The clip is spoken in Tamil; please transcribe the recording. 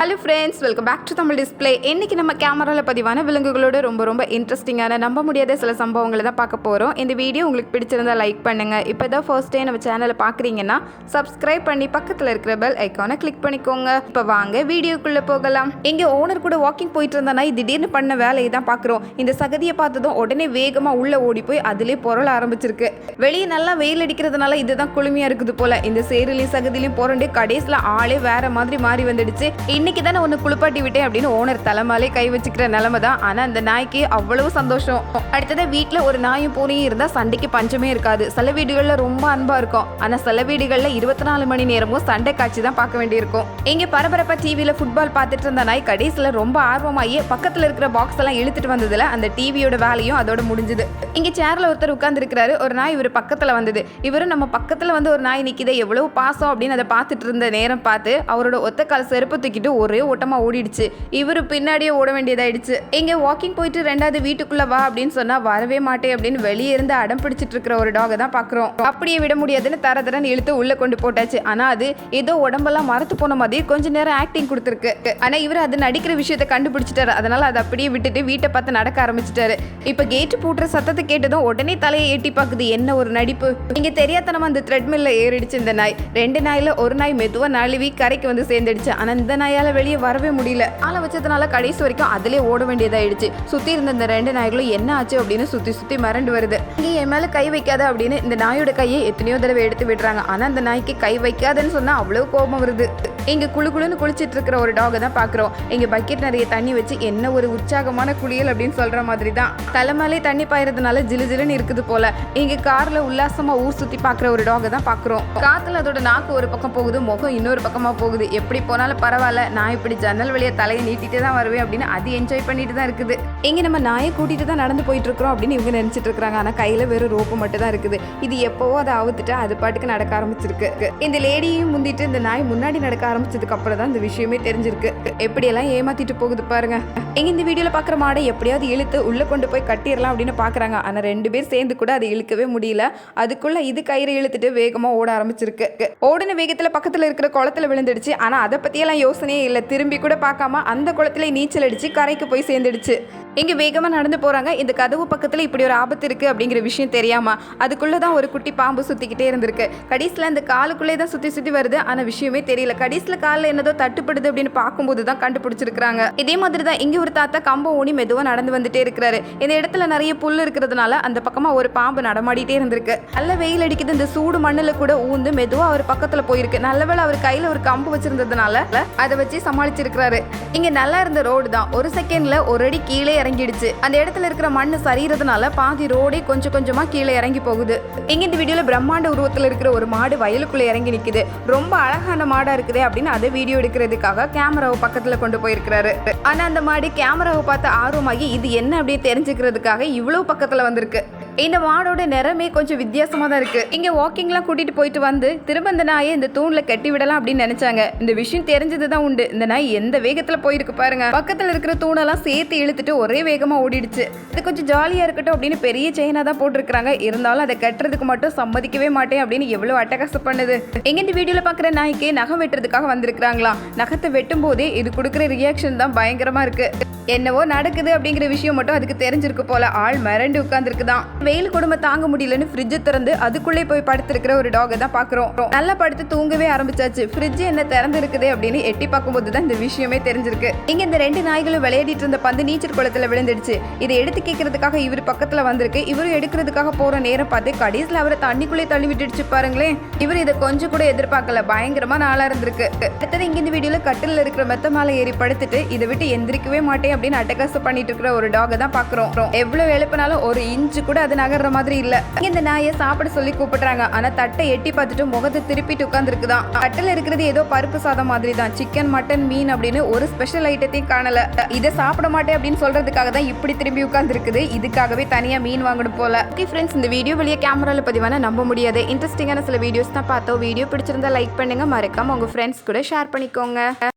Hello friends welcome back to Tamil display இன்னைக்கு நம்ம கேமராவில் பதிவான விலங்குகளோட ரொம்ப ரொம்ப இன்ட்ரெஸ்டிங்கான நம்ப முடியாத சில சம்பவங்களை தான் பார்க்க போகிறோம் இந்த வீடியோ உங்களுக்கு பிடிச்சிருந்தா லைக் பண்ணுங்கள் இப்போ தான் ஃபர்ஸ்ட் டே நம்ம சேனலை பார்க்குறீங்கன்னா சப்ஸ்கிரைப் பண்ணி பக்கத்தில் இருக்கிற பெல் ஐக்கானை கிளிக் பண்ணிக்கோங்க. இப்போ வாங்க வீடியோக்குள்ளே போகலாம். இங்கே ஓனர் கூட வாக்கிங் போயிட்டு இருந்தா திடீர்னு பண்ண வேலையை தான் பார்க்குறோம். இந்த சகதியை பார்த்ததும் உடனே வேகமாக உள்ளே ஓடி போய் அதிலே பொருள் ஆரம்பிச்சிருக்கு. வெளியே நல்லா வெயில் அடிக்கிறதுனால இதுதான் குளுமையாக இருக்குது போல. இந்த சேருலையும் சகதிலையும் புரண்டு கடைசியில் ஆளே வேற மாதிரி மாறி வந்துடுச்சு. இன்னும் இன்னைக்கு தானே ஒன்று குளிப்பாட்டி விட்டேன் அப்படின்னு ஓனர் தலைமாலே கை வச்சுக்கிற நிலமை தான். ஆனால் அந்த நாய்க்கு அவ்வளவு சந்தோஷம். அடுத்தது வீட்டில் ஒரு நாயும் பூனையும் இருந்தால் சண்டைக்கு பஞ்சமே இருக்காது. சில வீடுகளில் ரொம்ப அன்பாக இருக்கும். ஆனால் சில வீடுகளில் இருபத்தி நாலு மணி நேரமும் சண்டை காட்சி தான் பார்க்க வேண்டியிருக்கும். இங்கே பரபரப்பா டிவியில் ஃபுட்பால் பார்த்துட்டு இருந்த நாய் கடைசியில் ரொம்ப ஆர்வமாகி பக்கத்தில் இருக்கிற பாக்ஸ் எல்லாம் இழுத்துட்டு வந்ததில் அந்த டிவியோட வேலையும் அதோட முடிஞ்சுது. இங்கே சேரில் ஒருத்தர் உட்காந்துருக்கிறாரு ஒரு நாய் இவர் பக்கத்தில் வந்தது. இவரும் நம்ம பக்கத்தில் வந்து ஒரு நாய் நிற்கிதே எவ்வளோ பாசம் அப்படின்னு அதை பார்த்துட்டு இருந்த நேரம் பார்த்து அவரோட ஒத்த கால் செருப்பு தூக்கிட்டு ஒரே ஓட்டமாக ஓடிடுச்சு. இவரு பின்னாடியே ஓட வேண்டியதாயிடுச்சு. எங்கே வாக்கிங் போயிட்டு ரெண்டாவது வீட்டுக்குள்ளே வா அப்படின்னு சொன்னால் வரவே மாட்டேன் அப்படின்னு வெளியே இருந்து அடம் பிடிச்சிட்டு இருக்கிற ஒரு டாகை தான் பார்க்குறோம் அப்படியே விட முடியாதுன்னு தர தரன்னு இழுத்து உள்ளே கொண்டு போட்டாச்சு. ஆனால் அது ஏதோ உடம்பெல்லாம் மறத்து போன மாதிரி கொஞ்ச நேரம் ஆக்டிங் கொடுத்துருக்கு. ஆனால் இவர் அது நடிக்கிற விஷயத்தை கண்டுபிடிச்சிட்டாரு. அதனால் அதை அப்படியே விட்டுட்டு வீட்டை பார்த்து நடக்க ஆரம்பிச்சிட்டாரு. இப்போ கேட்டு போட்டுற சத்தத்தை கேட்டதும் உடனே தலையை எட்டி பார்க்குது என்ன ஒரு நடிப்பு? இங்கே தெரியாதனமா அந்த த்ரெட்மில்ல ஏறிடுச்சு இந்த நாய். ரெண்டு நாயில் ஒரு நாய் மெதுவாக நழுவி கரைக்கு வந்து சேர்ந்துடுச்சு. ஆனால் இந்த நாயால் வெளியே வரவே முடியல. ஆளை வச்சதுனால கடைசி வரைக்கும் அதிலே ஓட வேண்டியதாயிடுச்சு. சுற்றி இருந்த இந்த ரெண்டு நாய்களும் என்ன ஆச்சு அப்படின்னு சுற்றி சுற்றி மிரண்டு வருது. நீ என் மேலே கை வைக்காத அப்படின்னு இந்த நாயோட கையை எத்தனையோ தடவை எடுத்து விடுறாங்க. ஆனால் அந்த நாய்க்கு கை வைக்காதன்னு சொன்னால் அவ்வளோ கோபம் வருது. இங்க குளு குளுன்னு குளிச்சிட்டு இருக்கிற ஒரு டாகை தான் பாக்குறோம். இங்க பக்கெட் நிறைய தண்ணி வச்சு என்ன ஒரு உற்சாகமான குளியல் அப்படின்னு சொல்ற மாதிரி தான். தலைமையிலே தண்ணி பாயறதுனால ஜிலு ஜிலுன்னு இருக்குது போல. இங்க கார்ல உல்லாசமா ஊர் சுத்தி பாக்குற ஒரு டாகை தான் பாக்குறோம். காத்துல அதோட நாக்கு ஒரு பக்கம் போகுது முகம் இன்னொரு பக்கமா போகுது. எப்படி போனாலும் பரவாயில்ல நான் இப்படி ஜன்னல் வழியை தலையை நீட்டிட்டு தான் வருவேன் அப்படின்னு அது என்ஜாய் பண்ணிட்டு தான் இருக்குது. இங்க நம்ம நாயை கூட்டிட்டு தான் நடந்து போயிட்டு இருக்கிறோம் அப்படின்னு இவங்க நினைச்சிட்டு இருக்காங்க ஆனா கையில் வெறும் ரோப்பு மட்டும் தான் இருக்குது. இது எப்போவோ அதை அவுத்துட்டு அது பாட்டுக்கு நடக்க ஆரம்பிச்சிருக்கு. இந்த லேடியையும் முந்திட்டு இந்த நாய் முன்னாடி நடக்க ஆரம்பிச்சதுக்கு அப்புறம் தான் இந்த விஷயமே தெரிஞ்சிருக்கு. எப்படியெல்லாம் ஏமாத்திட்டு போகுது பாருங்க. எங்க இந்த வீடியோல பாக்குற மாடை எப்படியாவது இழுத்து உள்ள கொண்டு போய் கட்டிடலாம் அப்படின்னு பாக்குறாங்க. ஆனா ரெண்டு பேர் சேர்ந்து கூட அதை இழுக்கவே முடியல. அதுக்குள்ள இது கயிறு இழுத்துட்டு வேகமா ஓட ஆரம்பிச்சிருக்கு. ஓடின வேகத்துல பக்கத்துல இருக்கிற குளத்துல விழுந்துடுச்சு. ஆனா அதை பற்றியெல்லாம் யோசனையே இல்லை. திரும்பி கூட பார்க்காம அந்த குளத்துல நீச்சல் அடிச்சு கரைக்கு போய் சேர்ந்துடுச்சு. இங்கே வேகமாக நடந்து போகிறாங்க இந்த கதவு பக்கத்தில் இப்படி ஒரு ஆபத்து இருக்குது அப்படிங்கிற விஷயம் தெரியாமல் அதுக்குள்ளே தான் ஒரு குட்டி பாம்பு சுற்றிக்கிட்டே இருந்திருக்கு. கடைசியில் அந்த காலுக்குள்ளே தான் சுற்றி சுற்றி வருது. ஆனால் விஷயமே தெரியல. கடைசியில் காலில் என்னதோ தட்டுப்படுது அப்படின்னு பார்க்கும்போது தான் கண்டுபிடிச்சிருக்கிறாங்க. இதே மாதிரி தான் இங்கே ஒரு தாத்தா கம்பம் ஊனி மெதுவாக நடந்து வந்துட்டே இருக்கிறாரு. இந்த இடத்துல நிறைய புல் இருக்கிறதுனால அந்த பக்கமாக ஒரு பாம்பு நடமாடிட்டே இருந்திருக்கு. நல்ல வெயில் அடிக்குது. இந்த சூடு மண்ணில் கூட ஊந்து மெதுவாக அவர் பக்கத்தில் போயிருக்கு. நல்லவேளை அவர் கையில் ஒரு கம்பு வச்சிருந்ததுனால அதை வச்சு சமாளிச்சிருக்கிறாரு. இங்கே நல்லா இருந்த ரோடு தான். ஒரு செகண்ட்ல ஒரு அடி கீழே இறங்கிடுச்சு. அந்த இடத்துல இருக்கிற மண்ணு சரிகிறதுனால பாதி ரோடே கொஞ்சம் கொஞ்சமா கீழே இறங்கி போகுது. இங்க இந்த வீடியோல பிரம்மாண்ட உருவத்துல இருக்கிற ஒரு மாடு வயலுக்குள்ள இறங்கி நிக்குது. ரொம்ப அழகான மாடா இருக்குதே அப்படின்னு அதை வீடியோ எடுக்கிறதுக்காக கேமராவை பக்கத்துல கொண்டு போயிருக்கிறாரு. ஆனா அந்த மாடு கேமராவை பார்த்து ஆர்வமாகி இது என்ன அப்படியே தெரிஞ்சுக்கிறதுக்காக இவ்வளவு பக்கத்துல வந்திருக்கு. இந்த மாடோட நிறமே கொஞ்சம் வித்தியாசமா தான் இருக்கு. இங்க வாக்கிங்லாம் கூட்டிட்டு போயிட்டு வந்து திரும்ப இந்த நாயை இந்த தூண்ல கட்டி விடலாம் அப்படின்னு நினைச்சாங்க. இந்த விஷயம் தெரிஞ்சது தான் உண்டு. இந்த நாய் எந்த வேகத்துல போயிருக்கு பாருங்க. பக்கத்துல இருக்கிற தூணெல்லாம் சேர்த்து இழுத்துட்டு ஒரே வேகமா ஓடிடுச்சு. இது கொஞ்சம் ஜாலியா இருக்கட்டும் அப்படின்னு பெரிய செயினா தான் போட்டிருக்காங்க இருந்தாலும் அதை கட்டுறதுக்கு மட்டும் சம்மதிக்கவே மாட்டேன் அப்படின்னு எவ்வளவு அட்டகாசம் பண்ணுது. எங்க இந்த வீடியோல பாக்குற நாய்க்கு நகம் வெட்டுறதுக்காக வந்திருக்காங்களா நகத்தை வெட்டும் போதே இது கொடுக்குற ரியாக்ஷன் தான் பயங்கரமா இருக்கு. என்னவோ நடக்குது அப்படிங்கிற விஷயம் மட்டும் அதுக்கு தெரிஞ்சிருக்கு போல. ஆள் மிரண்டு உட்கார்ந்துருக்குதான். வெயில் கொடுமை தாங்க முடியலன்னு ஃப்ரிட்ஜை திறந்து அதுக்குள்ளே போய் படுத்திருக்கிற ஒரு டாகை தான் பாக்குறோம் நல்லா படுத்து தூங்கவே ஆரம்பிச்சாச்சு. ஃப்ரிட்ஜ் என்ன திறந்து இருக்குது அப்படின்னு எட்டி பார்க்கும்போது தான் இந்த விஷயமே தெரிஞ்சிருக்கு. இங்க இந்த ரெண்டு நாய்களும் விளையாடிட்டு இருந்த பந்து நீச்சல் குளத்துல விழுந்துடுச்சு. இதை எடுத்து கேட்கறதுக்காக இவர் பக்கத்துல வந்திருக்கு. இவரும் எடுக்கிறதுக்காக போற நேரம் பார்த்து கடைசியில் அவரை தண்ணிக்குள்ளே தள்ளி விட்டுடுச்சு பாருங்களேன். இவர் இதை கொஞ்சம் கூட எதிர்பார்க்கல. பயங்கரமா நாளா இருந்திருக்கு. அடுத்தது இங்க இந்த வீடியோல கட்டில இருக்கிற மெத்த மேலே ஏறி படுத்துட்டு இதை விட்டு எந்திரிக்கவே மாட்டேன். அப்படின்னு அட்டகாசம் பண்ணிட்டு இருக்கிற ஒரு டாகை தான் பாக்குறோம். எவ்வளவு எழுப்பினாலும் ஒரு இன்ச்சு கூட அது நகர்ற மாதிரி இல்ல. இந்த நாயை சாப்பிட சொல்லி கூப்பிடுறாங்க. ஆனா தட்டை எட்டி பார்த்துட்டு முகத்தை திருப்பிட்டு உட்கார்ந்துருக்குதான். தட்டில் இருக்கிறது ஏதோ பருப்பு சாதம் மாதிரி தான் சிக்கன் மட்டன் மீன் அப்படின்னு ஒரு ஸ்பெஷல் ஐட்டத்தையும் காணல. இதை சாப்பிட மாட்டேன் அப்படின்னு சொல்றதுக்காக தான் இப்படி திரும்பி உட்கார்ந்துருக்குது. இதுக்காகவே தனியா மீன் வாங்கணும் போல. ஓகே ஃப்ரெண்ட்ஸ் இந்த வீடியோ வெளியே கேமரால பதிவான நம்ப முடியாது. இன்ட்ரெஸ்டிங்கான சில வீடியோஸ் தான் பார்த்தோம். வீடியோ பிடிச்சிருந்தா லைக் பண்ணுங்க. மறக்காம உங்க ஃப்ரெண்ட்ஸ் கூட ஷேர் பண்ணிக்கோங்க.